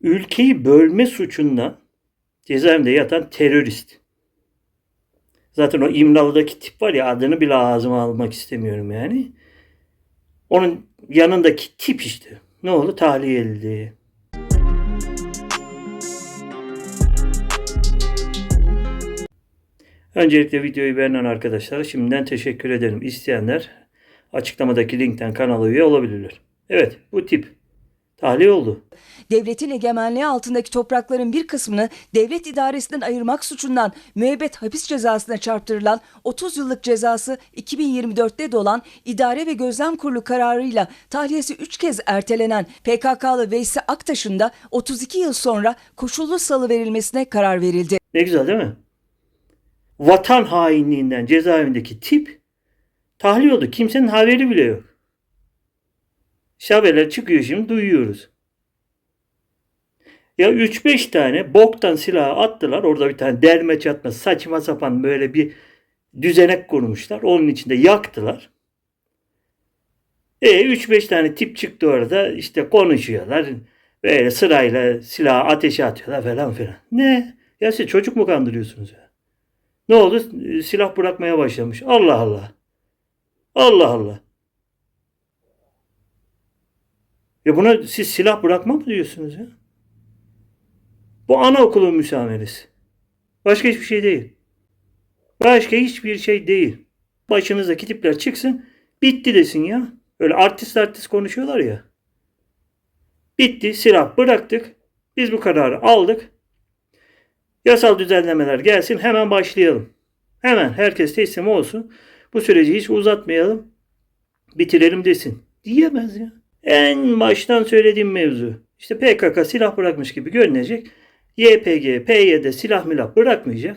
ülkeyi bölme suçundan cezaevinde yatan terörist. Zaten o İmralı'daki tip var ya adını bile ağzıma almak istemiyorum yani. Onun yanındaki tip işte. Ne oldu? Tahliye edildi. Öncelikle videoyu beğenen arkadaşlara şimdiden teşekkür ederim. İsteyenler açıklamadaki linkten kanala üye olabilirler. Evet bu tip tahliye oldu. devletin egemenliği altındaki toprakların bir kısmını devlet idaresinden ayırmak suçundan müebbet hapis cezasına çarptırılan 30 yıllık cezası 2024'te dolan idare ve gözlem kurulu kararıyla tahliyesi 3 kez ertelenen PKK'lı Veysi Aktaş'ın da 32 yıl sonra koşullu salı verilmesine karar verildi. Ne güzel değil mi? Vatan hainliğinden cezaevindeki tip tahliye oldu. Kimsenin haberi bile yok. İşte haberler çıkıyor şimdi duyuyoruz. Ya 3-5 tane boktan silahı attılar. Orada bir tane derme çatma saçma sapan böyle bir düzenek kurmuşlar. Onun içinde yaktılar. E 3-5 tane tip çıktı orada işte konuşuyorlar. Böyle sırayla silahı ateşe atıyorlar falan filan. Ne? Ya siz çocuk mu kandırıyorsunuz ya? Ne oldu? Silah bırakmaya başlamış. Allah Allah. Allah Allah. Ya buna siz silah bırakma mı diyorsunuz ya? Bu anaokulu müsameresi. Başka hiçbir şey değil. Başka hiçbir şey değil. Başınızdaki tipler çıksın. Bitti desin ya. Öyle artist artist konuşuyorlar ya. Bitti. Silah bıraktık. Biz bu kararı aldık. Yasal düzenlemeler gelsin. Hemen başlayalım. Hemen herkes teslim olsun. Bu süreci hiç uzatmayalım. Bitirelim desin. Diyemez ya. En baştan söylediğim mevzu. İşte PKK silah bırakmış gibi görünecek. YPG, PYD silah milah bırakmayacak.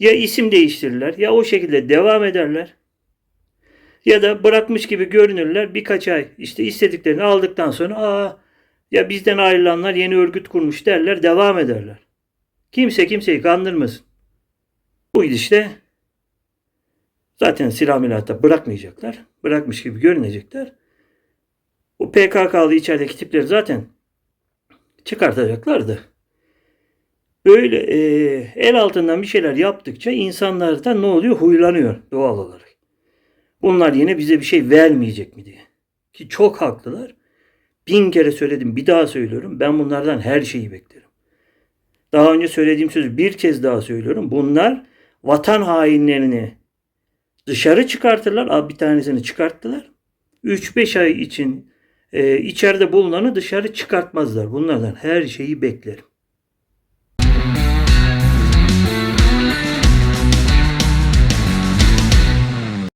Ya isim değiştirirler ya o şekilde devam ederler. Ya da bırakmış gibi görünürler birkaç ay işte istediklerini aldıktan sonra aa ya bizden ayrılanlar yeni örgüt kurmuş derler devam ederler. Kimse kimseyi kandırmasın. Bu gidişle zaten silah milahta bırakmayacaklar. Bırakmış gibi görünecekler. O PKK'lı içerideki tipleri zaten çıkartacaklardı. Böyle e, el altından bir şeyler yaptıkça insanlar da ne oluyor? Huylanıyor doğal olarak. Bunlar yine bize bir şey vermeyecek mi diye. Ki çok haklılar. Bin kere söyledim bir daha söylüyorum. Ben bunlardan her şeyi beklerim. Daha önce söylediğim sözü bir kez daha söylüyorum. Bunlar vatan hainlerini dışarı çıkartırlar. Bir tanesini çıkarttılar. 3-5 ay için e, içeride bulunanı dışarı çıkartmazlar. Bunlardan her şeyi beklerim.